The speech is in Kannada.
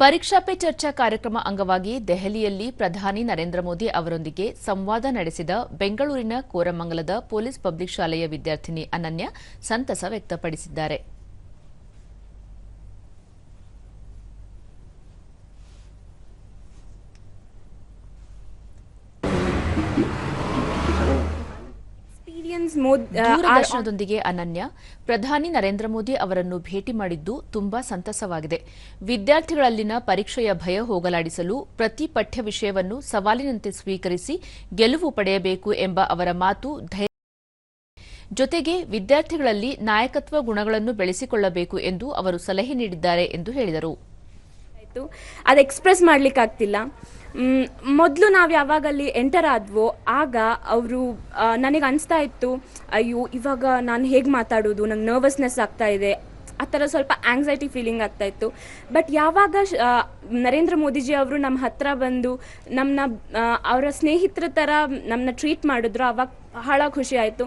ಪರೀಕ್ಷಾ ಪೇ ಚರ್ಚಾ ಕಾರ್ಯಕ್ರಮ ಅಂಗವಾಗಿ ದೆಹಲಿಯಲ್ಲಿ ಪ್ರಧಾನಿ ನರೇಂದ್ರ ಮೋದಿ ಅವರೊಂದಿಗೆ ಸಂವಾದ ನಡೆಸಿದ ಬೆಂಗಳೂರಿನ ಕೋರಮಂಗಲದ ಪೊಲೀಸ್ ಪಬ್ಲಿಕ್ ಶಾಲೆಯ ವಿದ್ಯಾರ್ಥಿನಿ ಅನನ್ಯ ಸಂತಸ ವ್ಯಕ್ತಪಡಿಸಿದ್ದಾರೆ. ದೂರದರ್ಶನದೊಂದಿಗೆ ಅನನ್ಯ. ಪ್ರಧಾನಿ ನರೇಂದ್ರ ಮೋದಿ ಅವರನ್ನು ಭೇಟಿ ಮಾಡಿದ್ದು ತುಂಬಾ ಸಂತಸವಾಗಿದೆ. ವಿದ್ಯಾರ್ಥಿಗಳಲ್ಲಿನ ಪರೀಕ್ಷೆಯ ಭಯ ಹೋಗಲಾಡಿಸಲು ಪ್ರತಿ ಪಠ್ಯ ವಿಷಯವನ್ನು ಸವಾಲಿನಂತೆ ಸ್ವೀಕರಿಸಿ ಗೆಲುವು ಪಡೆಯಬೇಕು ಎಂಬ ಅವರ ಮಾತು ಧೈರ್ಯ ಜೊತೆಗೆ ವಿದ್ಯಾರ್ಥಿಗಳಲ್ಲಿ ನಾಯಕತ್ವ ಗುಣಗಳನ್ನು ಬೆಳೆಸಿಕೊಳ್ಳಬೇಕು ಎಂದು ಅವರು ಸಲಹೆ ನೀಡಿದ್ದಾರೆ ಎಂದು ಹೇಳಿದರು. ಅದು ಎಕ್ಸ್ಪ್ರೆಸ್ ಮಾಡ್ಲಿಕ್ಕೆ ಆಗ್ತಿಲ್ಲ ಮೊದಲು ನಾವು ಯಾವಾಗ ಅಲ್ಲಿ ಎಂಟರ್ ಆದ್ವೋ, ಆಗ ಅವರು ನನಗೆ ಅನಿಸ್ತಾ ಇತ್ತು, ಅಯ್ಯೋ, ಇವಾಗ ನಾನು ಹೇಗೆ ಮಾತಾಡೋದು? ನಂಗೆ ನರ್ವಸ್ನೆಸ್ ಆಗ್ತಾ ಇದೆ. ಆ ಥರ ಸ್ವಲ್ಪ ಆಂಗ್ಸೈಟಿ ಫೀಲಿಂಗ್ ಆಗ್ತಾ ಇತ್ತು. ಬಟ್ ಯಾವಾಗ ನರೇಂದ್ರ ಮೋದಿಜಿ ಅವರು ನಮ್ಮ ಹತ್ರ ಬಂದು ನಮ್ಮನ್ನ ಅವರ ಸ್ನೇಹಿತರ ಥರ ನಮ್ಮನ್ನ ಟ್ರೀಟ್ ಮಾಡಿದ್ರು, ಅವಾಗ ಬಹಳ ಖುಷಿ ಆಯಿತು.